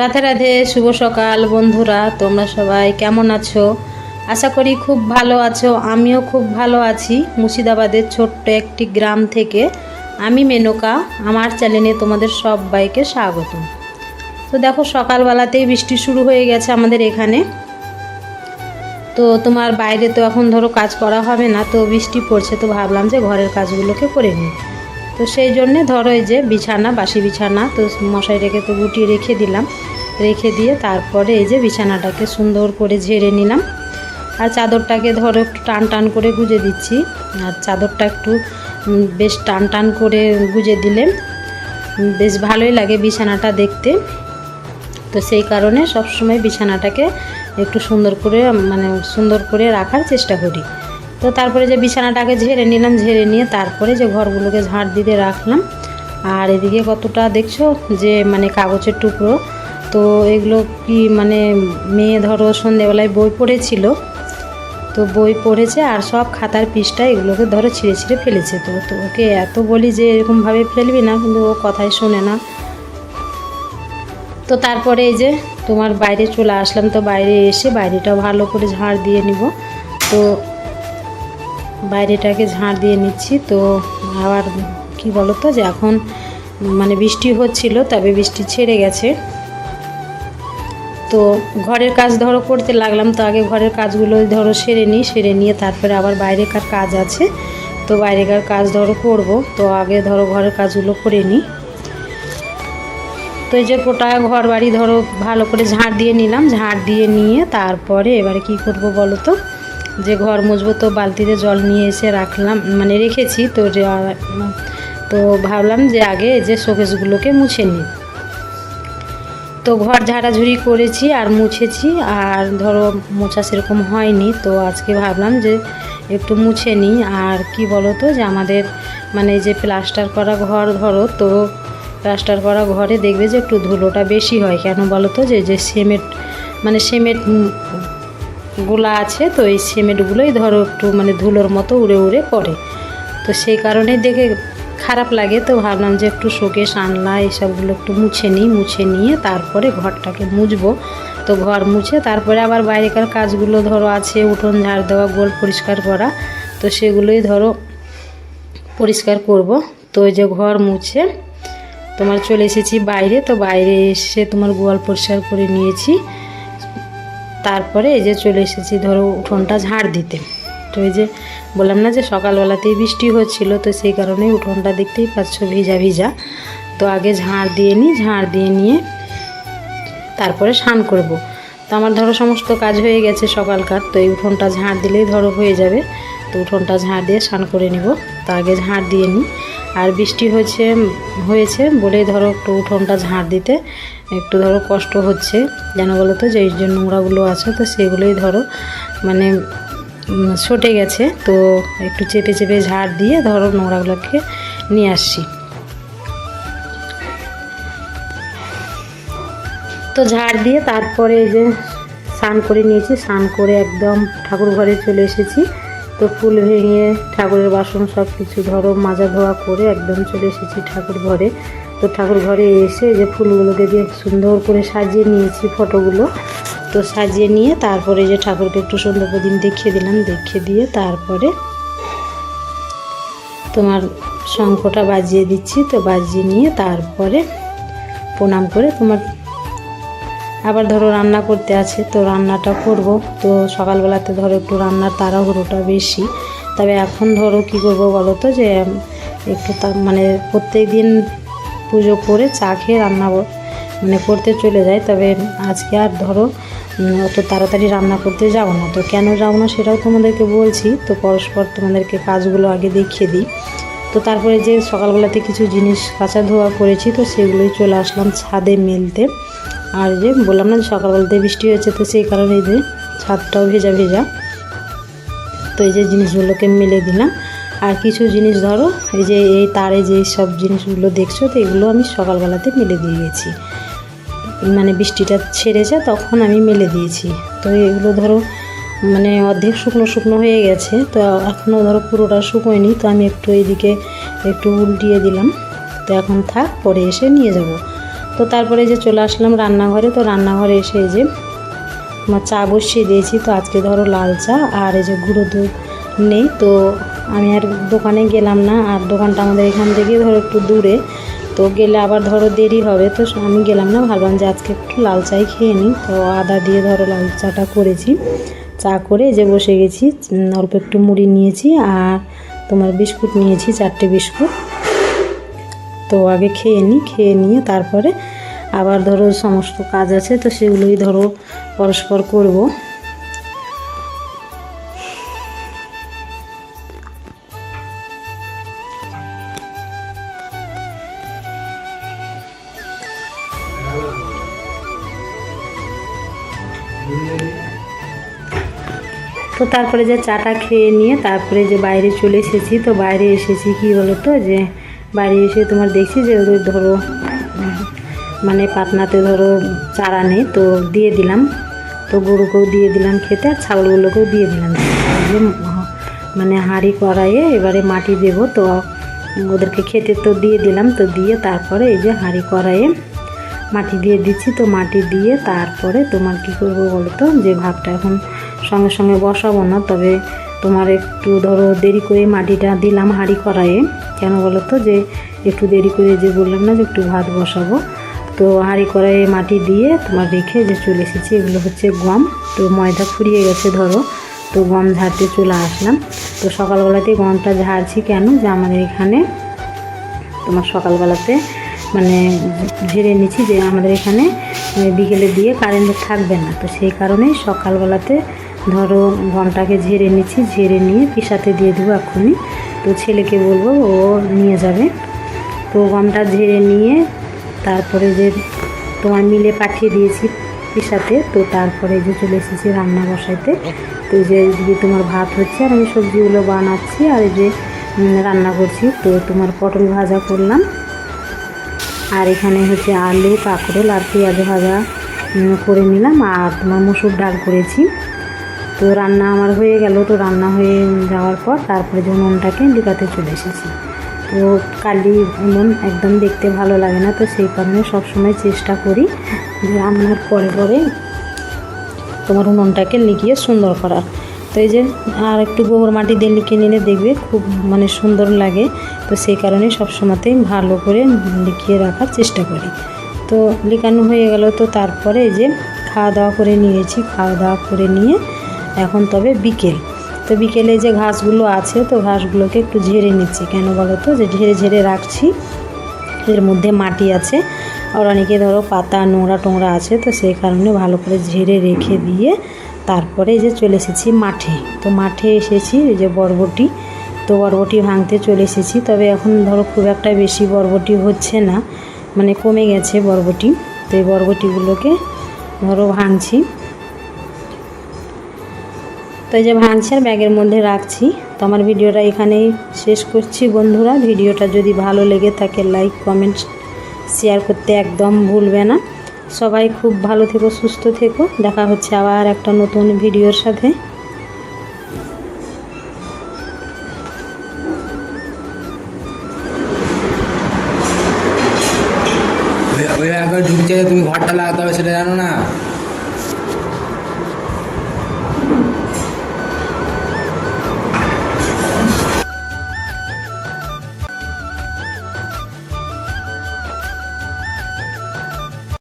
রাধে রাধে, শুভ সকাল বন্ধুরা, তোমরা সবাই কেমন আছো? আশা করি খুব ভালো আছো, আমিও খুব ভালো আছি। মুর্শিদাবাদের ছোট্ট একটি গ্রাম থেকে আমি মেনকা, আমার চ্যানেলে তোমাদের সবাইকে স্বাগত। তো দেখো, সকালবেলাতেই বৃষ্টি শুরু হয়ে গেছে আমাদের এখানে। তো তোমার বাইরে তো এখন ধরো কাজ করা হবে না, তো বৃষ্টি পড়ছে, তো ভাবলাম যে ঘরের কাজগুলোকে করে নিই। তো সেই জন্যে ধরো এই যে বিছানা, বাসি বিছানা, তো মশাই রেখে তো গুটিয়ে রেখে দিলাম। রেখে দিয়ে তারপরে এই যে বিছানাটাকে সুন্দর করে ঝেড়ে নিলাম। আর চাদরটাকে ধরো একটু টান টান করে গুজে দিচ্ছি। আর চাদরটা একটু বেশ টান টান করে গুজে দিলে বেশ ভালোই লাগে বিছানাটা দেখতে। তো সেই কারণে সবসময় বিছানাটাকে একটু সুন্দর করে মানে সুন্দর করে রাখার চেষ্টা করি। তো তারপরে যে বিছানাটাকে ঝেড়ে নিলাম, ঝেড়ে নিয়ে তারপরে যে ঘরগুলোকে ঝাড় দিতে রাখলাম। আর এদিকে কতটা দেখছ যে মানে কাগজের টুকরো, তো এগুলো কি মানে মেয়ে ধরো সন্ধেবেলায় বই পড়েছিল, তো বই পড়েছে আর সব খাতার পৃষ্ঠা এগুলোকে ধরো ছিঁড়ে ছিঁড়ে ফেলেছে। তো তো ওকে এত বলি যে এরকমভাবে ফেলবি না, কিন্তু ও কথাই শোনে না। তো তারপরে এই যে তোমার বাইরে চলে আসলাম, তো বাইরে এসে বাইরেটা ভালো করে ঝাড় দিয়ে নিব। তো বাইরেটাকে ঝাড় দিয়ে নিচ্ছি, তো আবার কি বলো তো যে এখন মানে বৃষ্টি হচ্ছিল, তবে বৃষ্টি ছেড়ে গেছে। তো ঘরের কাজ ধরো করতে লাগলাম, তো আগে ঘরের কাজগুলো ধরো সেরে নিই, সেরে নিয়ে তারপরে আবার বাইরেকার কাজ আছে। তো বাইরেকার কাজ ধরো করব, তো আগে ধরো ঘরের কাজগুলো করে নিই। তো এই যে গোটা ঘর বাড়ি ধরো ভালো করে ঝাড় দিয়ে নিলাম ঝাড় দিয়ে নিয়ে তারপরে এবারে কি করব বলো তো? যে ঘর মুছবো, তো বালতিতে জল নিয়ে এসে রাখলাম মানে রেখেছি, তো তো ভাবলাম যে আগে যে শোকেসগুলোকে মুছে নিই। তো ঘর ঝাড়াঝুড়ি করেছি আর মুছেছি, আর ধরো মোছা সেরকম হয়নি, তো আজকে ভাবলাম যে একটু মুছে নিই, আর কি বলো তো যে আমাদের মানে যে প্লাস্টার করা ঘর ধরো, তো প্লাস্টার করা ঘরে দেখবে যে একটু ধুলোটা বেশি হয়, কেন বলো তো যে যে সিমেন্ট মানে সিমেন্ট গুলা আছে, তো এই সিমেন্টগুলোই ধরো একটু মানে ধুলোর মতো উড়ে উড়ে পড়ে। তো সেই কারণে দেখে খারাপ লাগে, তো ভাবলাম যে একটু শোকেশ আনলা, এসবগুলো একটু মুছে নিই, মুছে নিয়ে তারপরে ঘরটাকে মুছবো। তো ঘর মুছে তারপরে আবার বাইরেকার কাজগুলো ধরো আছে, উঠোন ঝাড় দেওয়া, গোল পরিষ্কার করা, তো সেগুলোই ধরো পরিষ্কার করব। তো ওই যে ঘর মুছে, তোমার চলে এসেছি বাইরে, তো বাইরে এসে তোমার গোয়াল পরিষ্কার করে নিয়েছি। তারপরে এই যে চলে এসেছি, ধরো উঠোনটা ঝাড় দিতে। তো এই যে বললাম না যে সকালবেলাতেই বৃষ্টি হচ্ছিল, তো সেই কারণে উঠোনটা দেখতেই পাচ্ছ ভিজা ভিজা। তো আগে ঝাড় দিয়ে নিই, ঝাড় দিয়ে নিয়ে তারপরে স্নান করব। তো আমার ধরো সমস্ত কাজ হয়ে গেছে সকালকার, তো এই উঠোনটা ঝাড় দিলেই ধরো হয়ে যাবে। তো উঠোনটা ঝাড় দিয়ে স্নান করে নিব, তো আগে ঝাড় দিয়ে নিই। আর বৃষ্টি হয়েছে হয়েছে বলেই ধরো একটু উঠোনটা ঝাড় দিতে। একটু ধরো কষ্ট হচ্ছে, যেন বলো তো যে এই যে নোংরাগুলো আছে, তো সেগুলোই ধরো মানে সটে গেছে। তো একটু চেপে চেপে ঝাড় দিয়ে ধরো নোংরাগুলোকে নিয়ে আসছি। তো ঝাড় দিয়ে তারপরে যে স্নান করে নিয়েছি, স্নান করে একদম ঠাকুর ঘরে চলে এসেছি। তো ফুল ভেঙে ঠাকুরের বাসন সব কিছু ধরো মাজা ধোয়া করে একদম চলে এসেছি ঠাকুর ঘরে। তো ঠাকুর ঘরে এসে যে ফুলগুলোকে দিয়ে সুন্দর করে সাজিয়ে নিয়েছি ফটোগুলো, তো সাজিয়ে নিয়ে তারপরে যে ঠাকুরকে একটু সুন্দর প্রদিন দেখিয়ে দিলাম, দেখিয়ে দিয়ে তারপরে তোমার শঙ্খটা বাজিয়ে দিচ্ছি, তো বাজিয়ে নিয়ে তারপরে প্রণাম করে তোমার আবার ধরো রান্না করতে আছে, তো রান্নাটা করব। তো সকালবেলাতে ধরো একটু রান্নার তাড়াহুড়োটা বেশি, তবে এখন ধরো কি করব বলো তো যে, একটু মানে প্রত্যেক দিন পুজো করে চা খেয়ে রান্না মানে করতে চলে যায়। তবে আজকে আর ধরো অত তাড়াতাড়ি রান্না করতে যাব না। তো কেন যাব না সেটাও তোমাদেরকে বলছি। তো পরস্পর তোমাদেরকে কাজগুলো আগে দেখিয়ে দিই। তো তারপরে যে সকালবেলাতে কিছু জিনিস কাঁচা ধোয়া করেছি, তো সেগুলোই চলে আসলাম ছাদে মেলতে। আর যে বললাম না সকালবেলাতে বৃষ্টি হয়েছে, তো সেই কারণে যে ছাদটাও ভেজা ভেজা। তো এই যে জিনিসগুলোকে মেলে দিলাম। আর কিছু জিনিস ধরো, এই যে এই তারে যে সব জিনিসগুলো দেখছ, তো এগুলো আমি সকালবেলাতে মেলে দিয়ে গেছি মানে বৃষ্টিটা ছেড়েছে, তখন আমি মেলে দিয়েছি। তো এগুলো ধরো মানে অর্ধেক শুকনো শুকনো হয়ে গেছে, তো এখনও ধরো পুরোটা শুকোয়নি, তো আমি একটু এইদিকে একটু উল্টিয়ে দিলাম। তো এখন থাক, পরে এসে নিয়ে যাব। তো তারপরে যে চলে আসলাম রান্নাঘরে, তো রান্নাঘরে এসে এই যে আমার চা বসিয়ে দিয়েছি। তো আজকে ধরো লাল চা, আর এই যে গুঁড়ো দুধ নেই, তো আমি আর দোকানে গেলাম না, আর দোকানটা আমাদের এখান থেকে ধরো একটু দূরে। তো গেলে আবার ধরো দেরি হবে, তো আমি গেলাম না, ভাবলাম যে আজকে একটু লাল চাই খেয়ে নিই। তো আদা দিয়ে ধরো লাল চাটা করেছি। চা করে যে বসে গেছি অল্প একটু মুড়ি নিয়েছি আর তোমার বিস্কুট নিয়েছি, চারটে বিস্কুট। তো আগে খেয়ে নিই, খেয়ে নিয়ে তারপরে আবার ধরো সমস্ত কাজ আছে, তো সেগুলোই ধরো পরস্পর করব। তো তারপরে যে চাটা খেয়ে নিয়ে তারপরে যে বাইরে চলে এসেছি, তো বাইরে এসেছি কি বলো তো যে বাইরে এসে তোমার দেখছি যে ওদের ধরো মানে পাতনাতে ধরো চারা নেই, তো দিয়ে দিলাম। তো গরুকেও দিয়ে দিলাম খেতে আর ছাগলগুলোকেও দিয়ে দিলাম। মানে হাঁড়ি কড়াইয়ে এবারে মাটি দেবো, তো ওদেরকে খেতে তো দিয়ে দিলাম, তো দিয়ে তারপরে এই যে হাঁড়ি কড়াইয়ে মাটি দিয়ে দিচ্ছি। তো মাটি দিয়ে তারপরে তোমার কি করব বলো তো যে ভাতটা এখন সঙ্গে সঙ্গে বসাবো না, তবে তোমার একটু ধরো দেরি করে মাটিটা দিলাম হাঁড়ি কড়াইয়ে। কেন বলো তো যে একটু দেরি করে যে বললাম না যে একটু ভাত বসাবো। তো হাঁড়ি কড়াইয়ে মাটি দিয়ে তোমার রেখে যে চলে এসেছি, এগুলো হচ্ছে গম। তো ময়দা ফুরিয়ে গেছে ধরো। তো গম ঝাড়তে চলে আসলাম। তো সকালবেলাতেই গমটা ঝাড়ছি কেন? যে আমাদের এখানে তোমার সকালবেলাতে মানে ঝেড়ে নিচ্ছি যে আমাদের এখানে বিকেলে দিয়ে কারেন্ট থাকবে না। তো সেই কারণেই সকালবেলাতে ধরো গমটাকে ঝেড়ে নিচ্ছি, ঝেড়ে নিয়ে পিসাতে দিয়ে দেবো এখনই তো ছেলেকে বলব ও নিয়ে যাবে। তো গমটা ঝেড়ে নিয়ে তারপরে যে তোমার মিলে পাঠিয়ে দিয়েছি পিসাতে, তো তারপরে যে চলে এসেছি রান্না বসাইতে। তো যে এদিকে তোমার ভাত হচ্ছে আর আমি সবজিগুলো বানাচ্ছি আর এই যে রান্না করছি। তো তোমার পটল ভাজা করলাম। আর এখানে হচ্ছে আলু কাঁকরোল আর পেঁয়াজ ভাজা করে নিলাম আর তোমার মুসুর ডাল করেছি। তো রান্না আমার হয়ে গেল, তো রান্না হয়ে যাওয়ার পর তারপরে যে উনুনটাকে লিকাতে চলে এসেছি। তো কালি উনুন একদম দেখতে ভালো লাগে না, তো সেই কারণে সবসময় চেষ্টা করি যে রান্নার পরে পরে তোমার উনুনটাকে লিখিয়ে সুন্দর করার। তো এই যে, আর একটু গোবর মাটি দিয়ে লিখে নিলে দেখবে খুব মানে সুন্দর লাগে। তো সেই কারণে সবসময়তেই ভালো করে লিখিয়ে রাখার চেষ্টা করি। তো লিখানো হয়ে গেল, তো তারপরে এই যে খাওয়া দাওয়া করে নিয়েছি। খাওয়া দাওয়া করে নিয়ে এখন তবে বিকেল। তো বিকেলে যে ঘাসগুলো আছে, তো ঘাসগুলোকে একটু ঝেড়ে নিচ্ছি। কেন বলো তো? যে ঝেড়ে ঝেড়ে রাখছি। এর মধ্যে মাটি আছে। আর অনেকে ধরো পাতা নোংরা টোংরা আছে, তো সেই কারণে ভালো করে ঝেড়ে রেখে দিয়ে তারপরে যে চলে এসেছি মাঠে। তো মাঠে এসেছি যে বরবটি। তো বরবটি ভাঙতে চলে এসেছি। তবে এখন ধরো খুব একটা বেশি বরবটি হচ্ছে না। মানে কমে গেছে বরবটি। তো এই বরবটিগুলোকে ধরো ভাঙছি। তো এই যে ভাঙছি আর ব্যাগের মধ্যে রাখছি। তো আমার ভিডিওটা এখানেই শেষ করছি বন্ধুরা। ভিডিওটা যদি ভালো লেগে থাকে লাইক কমেন্ট শেয়ার করতে একদম ভুলবে না। সবাই খুব ভালো থেকো, সুস্থ থেকো। দেখা হচ্ছে আবার একটা নতুন ভিডিওর সাথে। ঢুকছে তুমি ঘরটা লাগাতে হবে সেটা জানো না?